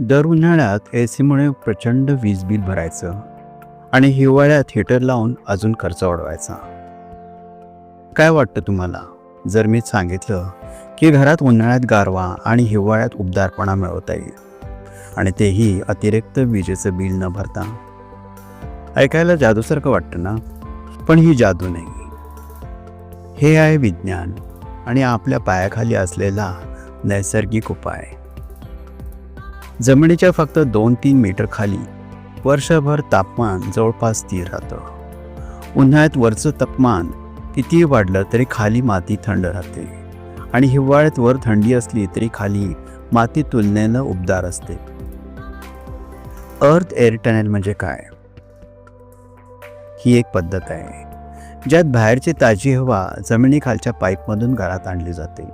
दर उन्हाळ्यात ए सीमुळे प्रचंड वीज बिल भरायचं आणि हिवाळ्यात हिटर लावून अजून खर्च वाढवायचा. काय वाटतं तुम्हाला? जर मी सांगितलं की घरात उन्हाळ्यात गारवा आणि हिवाळ्यात उबदारपणा मिळवता येईल आणि तेही अतिरिक्त विजेचं बिल न भरता? ऐकायला जादूसारखं वाटतं ना? पण ही जादू नाही. हे आहे विज्ञान आणि आपल्या पायाखाली असलेला नैसर्गिक उपाय. जमिनीच्या फक्त दोन तीन मीटर खाली वर्षभर तापमान जवळपास स्थिर राहतं. उन्हाळ्यात वरचं तापमान कितीही वाढलं तरी खाली माती थंड राहते आणि हिवाळ्यात वर थंडी असली तरी खाली माती तुलनेनं उबदार असते. अर्थ एअर टनेल म्हणजे काय? ही एक पद्धत आहे ज्यात बाहेरची ताजी हवा जमिनीखालच्या पाईपमधून घरात आणली जाते.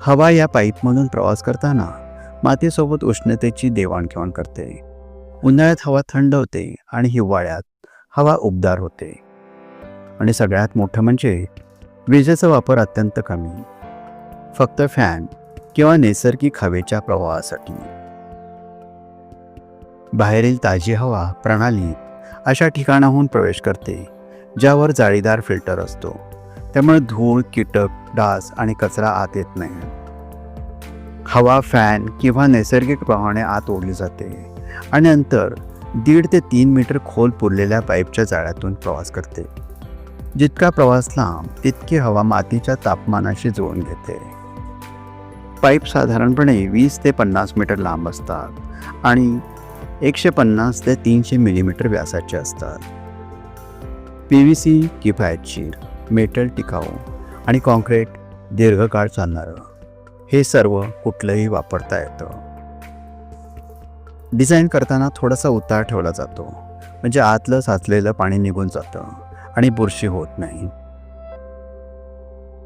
हवा या पाईपमधून प्रवास करताना मातीसोबत उष्णतेची देवाणघेवाण करते. उन्हाळ्यात हवा थंड होते आणि हिवाळ्यात हवा उबदार होते. आणि सगळ्यात मोठं म्हणजे विजेचा वापर अत्यंत कमी. फक्त फॅन किंवा नैसर्गिक हवेच्या प्रवाहासाठी. बाहेरील ताजी हवा प्रणाली अशा ठिकाणाहून प्रवेश करते ज्यावर जाळीदार फिल्टर असतो. त्यामुळे धूळ कीटक डास आणि कचरा आत येत नाही. हवा फॅन किंवा नैसर्गिक प्रवाहाने आत ओढली जाते. आणि नंतर दीड ते तीन मीटर खोल पुरलेल्या पाईपच्या जाळ्यातून प्रवास करते. जितका प्रवास लांब तितकी हवा मातीच्या तापमानाशी जुळून घेते. पाईप साधारणपणे वीस ते पन्नास मीटर लांब असतात आणि एकशे पन्नास ते तीनशे मिलीमीटर व्यासाचे असतात. पी व्ही सी किफायतशीर मेटल टिकाऊ आणि कॉन्क्रीट दीर्घकाळ चालणारं. हे सर्व कुठलंही वापरता येतं. डिझाईन करताना थोडासा उतार ठेवला जातो. म्हणजे आतलं साचलेलं पाणी निघून जातं आणि बुरशी होत नाही.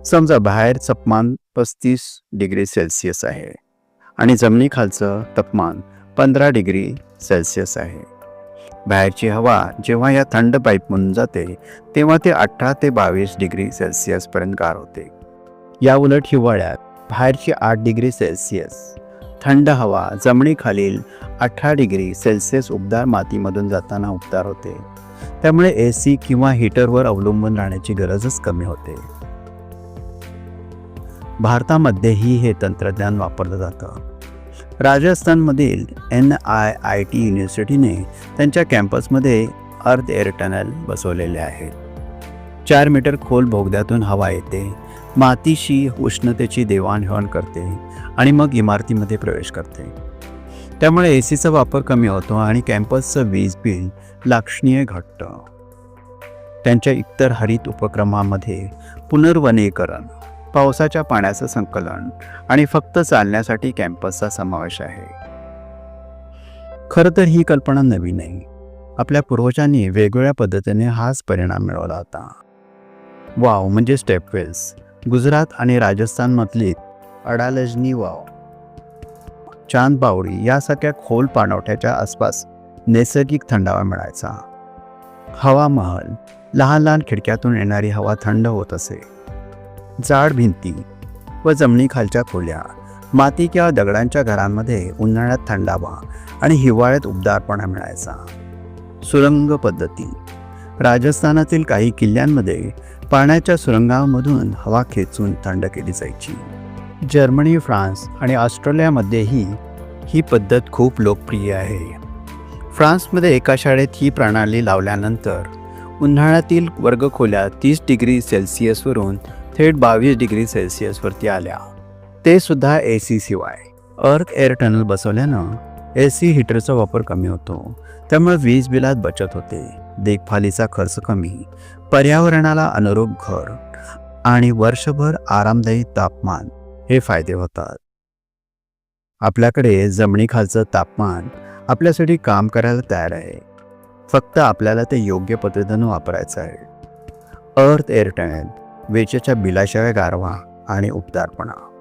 समजा बाहेर तापमान पस्तीस डिग्री सेल्सिअस आहे आणि जमिनीखालचं तापमान पंधरा डिग्री सेल्सिअस आहे. बाहेरची हवा जेव्हा या थंड पाईपमधून जाते तेव्हा ते अठरा ते बावीस डिग्री सेल्सिअसपर्यंत गार होते. या उलट हिवाळ्यात बाहेरची आठ डिग्री सेल्सिअस. थंड हवा जमिनीखालील अठरा डिग्री सेल्सिअस उबदार मातीमधून जाताना उबदार होते. त्यामुळे ए सी किंवा हीटरवर अवलंबून राहण्याची गरजच कमी होते. भारतामध्येही हे तंत्रज्ञान वापरलं जातं. राजस्थानमधील एन आय आय टी युनिव्हर्सिटीने त्यांच्या कॅम्पसमध्ये अर्थ एअर टनल बसवलेले आहेत चार मीटर खोल बोगद्यातून हवा येते. मातीशी उष्णतेची देवाणघेवाण करते आणि मग इमारतीमध्ये प्रवेश करते. त्यामुळे ए सीचा वापर कमी होतो आणि कॅम्पसचं वीज बिल लाक्षणीय घटतं त्यांच्या इतर हरित उपक्रमामध्ये पुनर्वनीकरण पावसाच्या पाण्याचं संकलन आणि फक्त चालण्यासाठी कॅम्पसचा समावेश आहे. खरं तर ही कल्पना नवीन आहे. आपल्या पूर्वजांनी वेगवेगळ्या पद्धतीने हाच परिणाम मिळवला होता. वाव म्हणजे स्टेपवेल्स. गुजरात आणि राजस्थानमधली अडालजनी वाव चांदबावडी यासारख्या खोल पाणवठ्याच्या आसपास नैसर्गिक थंडावा मिळायचा. हवा महल लहान लहान खिडक्यातून येणारी हवा थंड होत असे. जाड भिंती व जमिनीखालच्या खोल्या माती किंवा दगडांच्या घरांमध्ये उन्हाळ्यात थंडावा आणि हिवाळ्यात उबदारपणा मिळायचा. सुरंग पद्धती राजस्थानातील काही किल्ल्यांमध्ये पाण्याच्या सुरंगामधून हवा खेचून थंड केली जायची. जर्मनी फ्रान्स आणि ऑस्ट्रेलियामध्येही ही पद्धत खूप लोकप्रिय आहे. फ्रान्समध्ये एका शाळेत ही प्रणाली लावल्यानंतर उन्हाळ्यातील वर्गखोल्या तीस डिग्री सेल्सिअसवरून थेट बावीस डिग्री सेल्सिअसवरती आल्या. ते सुद्धा ए सी शिवाय. अर्थ एअर टनल बसवल्यानं ए सी हीटरचा वापर कमी होतो. त्यामुळे वीज बिलात बचत होते. देखभालीचा खर्च कमी. पर्यावरणाला अनुरूप घर आणि वर्षभर आरामदायी तापमान हे फायदे होतात. आपल्याकडे जमिनीखालचं तापमान आपल्यासाठी काम करायला तयार आहे. फक्त आपल्याला ते योग्य पद्धतीनं वापरायचं आहे. अर्थ एअर वेचेच्या विजेच्या बिलाशिवाय गारवा आणि उबदारपणा.